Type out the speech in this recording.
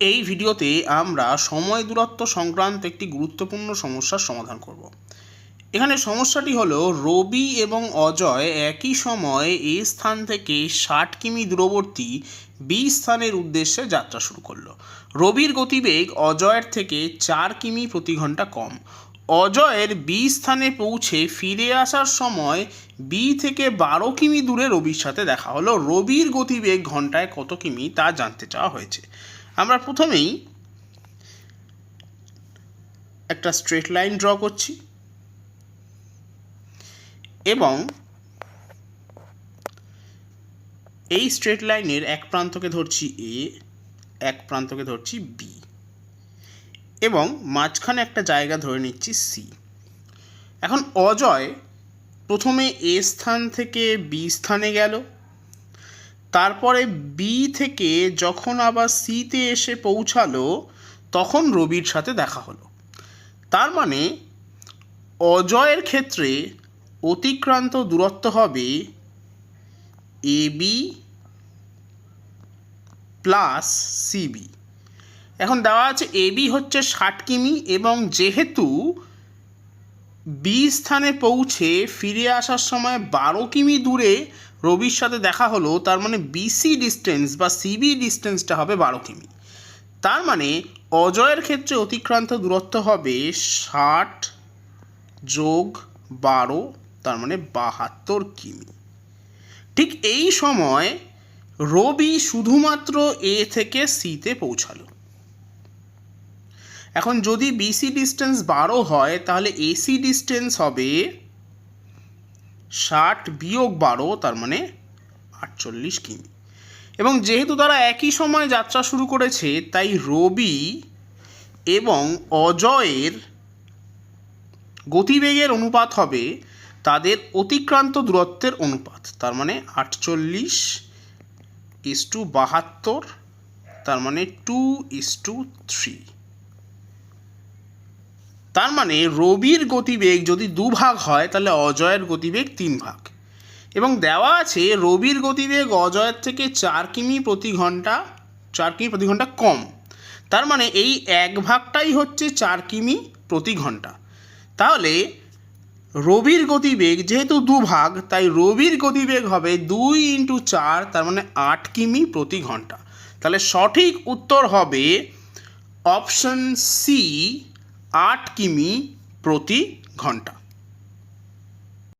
এই ভিডিওতে আমরা সময় দূরত্ব সংক্রান্ত একটি গুরুত্বপূর্ণ সমস্যার সমাধান করব। এখানে সমস্যাটি হলো রবি এবং অজয় একই সময়ে এ স্থান থেকে ষাট কিমি দূরবর্তী বি স্থানের উদ্দেশ্যে যাত্রা শুরু করল। রবির গতিবেগ অজয়ের থেকে চার কিমি প্রতি ঘণ্টা কম। অজয়ের বি স্থানে পৌঁছে ফিরে আসার সময় বি থেকে বারো কিমি দূরে রবির সাথে দেখা হলো। রবির গতিবেগ ঘন্টায় কত কিমি তা জানতে চাওয়া হয়েছে। আমরা প্রথমেই একটা স্ট্রেট লাইন ড্র করছি এবং এই স্ট্রেট লাইনের এক প্রান্তকে ধরছি এ এক প্রান্তকে ধরছি বি এবং মাঝখানে একটা জায়গা ধরে নিচ্ছি সি এখন অজয় প্রথমে এ স্থান থেকে বি স্থানে গেল। তারপরে বি থেকে যখন আবার সিতে এসে পৌঁছালো, তখন রবির সাথে দেখা হলো। তার মানে অজয়ের ক্ষেত্রে অতিক্রান্ত দূরত্ব হবে এ বি প্লাস সিবি এখন দেওয়া আছে এ বি হচ্ছে ষাট কিমি এবং যেহেতু বি স্থানে পৌঁছে ফিরে আসার সময় বারো কিমি দূরে রবির সাথে দেখা হলো, তার মানে বিসি ডিস্টেন্স বা সিবি ডিস্টেন্সটা হবে বারো কিমি। তার মানে অজয়ের ক্ষেত্রে অতিক্রান্ত দূরত্ব হবে ষাট যোগ বারো, তার মানে বাহাত্তর কিমি। ঠিক এই সময় রবি শুধুমাত্র এ থেকে সিতে পৌঁছালো। এখন যদি বিসি ডিস্টেন্স বারো হয়, তাহলে এসি ডিস্টেন্স হবে ষাট বিয়োগ বারো, তার মানে আটচল্লিশ কিমি। এবং যেহেতু তারা একই সময় যাত্রা শুরু করেছে, তাই রবি এবং অজয়ের গতিবেগের অনুপাত হবে তাদের অতিক্রান্ত দূরত্বের অনুপাত, তার মানে আটচল্লিশ ইস টু বাহাত্তর, তার মানে টু ইস টু থ্রি তার মানে রবির গতিবেগ যদি দুভাগ হয়, তাহলে অজয়ের গতিবেগ তিন ভাগ এবং দেওয়া আছে রবির গতিবেগ অজয়ের থেকে চার কিমি প্রতি ঘণ্টা, চার কিমি প্রতি ঘণ্টা কম। তার মানে এই এক ভাগটাই হচ্ছে চার কিমি প্রতি ঘণ্টা। তাহলে রবির গতিবেগ যেহেতু দুভাগ, তাই রবির গতিবেগ হবে দুই ইন্টু চার, তার মানে আট কিমি প্রতি ঘণ্টা। তাহলে সঠিক উত্তর হবে অপশন সি আট কিমি প্রতি ঘণ্টা।